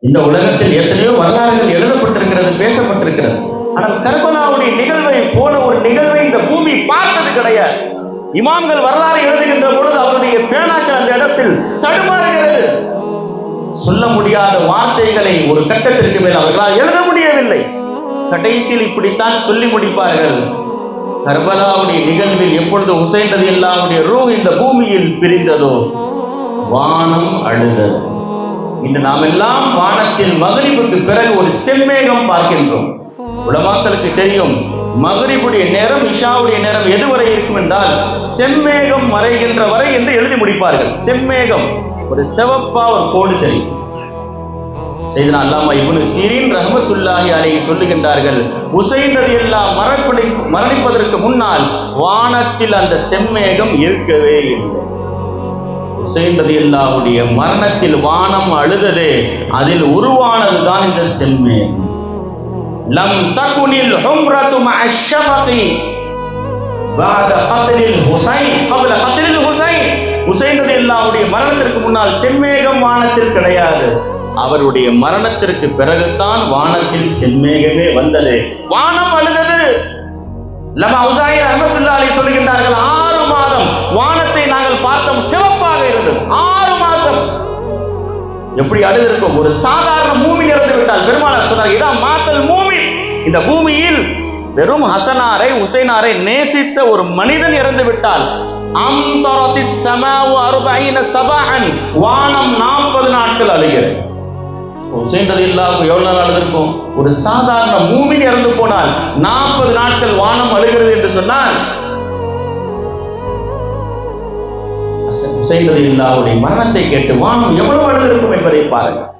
இந்த உலகத்தில் எத்தனையோ வரலாறுகள் எழுதப்பட்டிருக்கிறது பேசப்பட்டிருக்கிறது. ஆனால் கர்பலாவுடைய நிகழ்வை போல ஒரு நிகழ்வை இந்த பூமி பார்த்தது கிடையாது. இமாம்கள் வரலாறு எழுதுகின்ற பொழுது அவருடைய பேனாக்கள் அந்த இடத்தில் தடுமாறுகிறது. சொல்ல முடியாத வார்த்தைகளை ஒரு கட்டத்திற்கு மேல் அவர்களால் எழுத முடியவில்லை. கடைசியில் இப்படித்தான் சொல்லி முடிப்பார்கள். கர்பலாவுடைய நிகழ்வில் எப்பொழுது உசைந்தது எல்லாவுடைய ரூ இந்த பூமியில் பிரிந்ததோ? வானம் அழுதது. இன்று நாம் எல்லாம் வானத்தில் மகரிபுக்கு பிறகு ஒரு செம்மேகம் பார்க்கின்றோம். உலமாக்களுக்கு தெரியும் மகரிபுடைய நேரம் இஷாவுடைய நேரம் எதுவரை இருக்கும் என்றால் செம்மேகம் மறைகின்ற வரை என்று எழுதி முடிப்பார்கள். செம்மேகம் ஒரு செவப்பா ஒரு கோடு தெரியும். செய்தனா அல்லாமா இப்னு சீரின் ரஹமத்துல்லாஹி அலைஹி சொல்லுகின்றார்கள் உசைன் ரலியல்லாஹ் மரப்படி மரணிப்பதற்கு முன்னால் வானத்தில் அந்த செம்மேகம் இருக்கவே இல்லை. உசைன் ரலியல்லாஹுடைய மரணத்தில் வானம் அழுததே அதில் உருவானதுதான் இந்த செம்மேகம் லம் தகுனில் ஹும்ரத்து மஅ ஷஃபகி بعد قتل الحسين قبل قتل الحسين ஹுசைன் ரலியல்லாஹுடைய மரணத்திற்கு முன்னால் செம்மேகம் வானத்தில் கிடையாது அவருடைய மரணத்திற்கு பிறகுதான் வானத்தில் செம்மேகமே வந்தது வானம் அழுதது லமா உசாயி எப்படி அழுது ஒரு சாதாரண மூமின் இறந்து விட்டால் பெருமானார் சொன்னார் இதான் மாத்தல் மூமின். இந்த பூமியில் வெறும் ஹசனாரை உசைனாரை நேசித்த ஒரு மனிதன் இறந்து விட்டால் அம்தரதி சமாவு அறுபைன சபான் வானம் நாற்பது நாட்கள் அழுகிறது. உசைன் இல்லாம எவ்வளவு நாள் அழுதிருக்கும்? ஒரு சாதாரண மூமின் இறந்து போனால் நாற்பது நாட்கள் வானம் அழுகிறது என்று சொன்னால் செய்தது இல்லாவுடைய மரணத்தை கேட்டு வானம் எவ்வளவு அழுதிருக்கும் என்பதை பாருங்கள்.